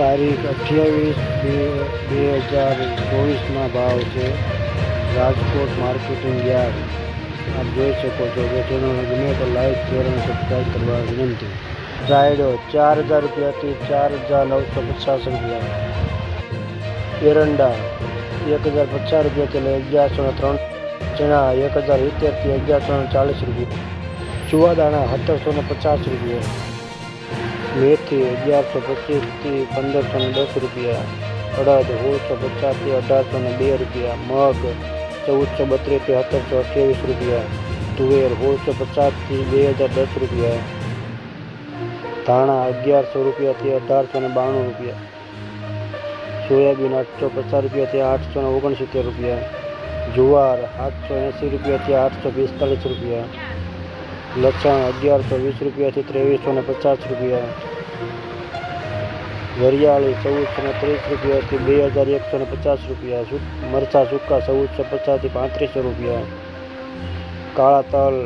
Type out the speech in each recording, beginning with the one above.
તારીખ અઠ્યાવીસ બે બે હજાર ચોવીસના ભાવ છે. રાજકોટ માર્કેટિંગ યાર્ડ આપ જોઈ શકો છો કે ચેનલને ગમે તો લાઈક શેર અને સબસ્ક્રાઈબ કરવા વિનંતી. રાયડો ચાર હજાર રૂપિયાથી ચાર હજાર નવસો પચાસ રૂપિયા. એરંડા એક હજાર પચાસ રૂપિયાથી લઈ અગિયારસો ને ત્રણ. ચણા એક હજાર સિત્તેરથી અગિયારસો ને ચાલીસ રૂપિયા. ચુવાદાણા સત્તરસો ને પચાસ રૂપિયા. મેથી અગિયારસો પચીસથી પંદરસો ને દસ રૂપિયા. અડદ સોળસો પચાસથી અઢારસો ને બે રૂપિયા. મગ ચૌદસો બત્રીસથી સત્તરસો અઠ્યાવીસ રૂપિયા. તુવેર સોળસો પચાસથી બે હજાર દસ રૂપિયા. ધાણા અગિયારસો રૂપિયાથી અઢારસો ને બાણું રૂપિયા. સોયાબીન આઠસો પચાસ રૂપિયાથી આઠસો ને ઓગણસિત્તેર રૂપિયા. જુવાર આઠસો એંસી રૂપિયાથી આઠસો પિસ્તાલીસ રૂપિયા. લસણ અગિયારસો વીસ રૂપિયાથી ત્રેવીસો ને પચાસ રૂપિયા. વરિયાળી ચૌદસો ને ત્રીસ રૂપિયાથી બે હજાર એકસો ને પચાસ રૂપિયા. સુ મરચાં સૂકા ચૌદસો પચાસથી પાંત્રીસો રૂપિયા. કાળા તલ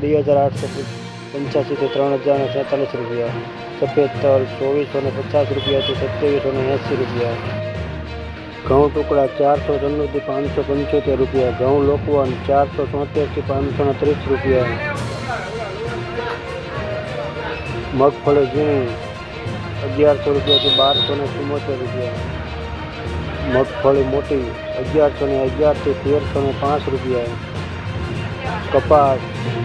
બે હજાર આઠસો પંચ્યાસીથી ત્રણ હજાર ને છેતાલીસ રૂપિયા. સફેદ તલ ચોવીસો ને પચાસ રૂપિયાથી સત્યાવીસો ને એંસી રૂપિયા. ઘઉં ટુકડા ચારસો ત્રણથી પાંચસો પંચોતેર રૂપિયા. ઘઉં લોકવન ચારસો તોતેરથી પાંચસો ને ત્રીસ રૂપિયા. મગફળી ઝીણી, અગિયારસો રૂપિયાથી બારસો ને ચુમ્મોતેર રૂપિયા. મગફળી મોટી, અગિયારસો ને અગિયારથી તેરસો ને પાંચ રૂપિયા. કપાસ,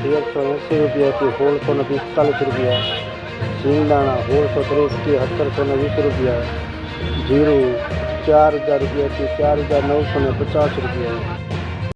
તેરસો એંસી રૂપિયાથી સોળસો ને પિસ્તાલીસ રૂપિયા. સિંગદાણા સોળસો ત્રીસથી સત્તરસો ને વીસ રૂપિયા. જીરું, ચાર હજાર રૂપિયાથી ચાર હજાર નવસો ને પચાસ રૂપિયા.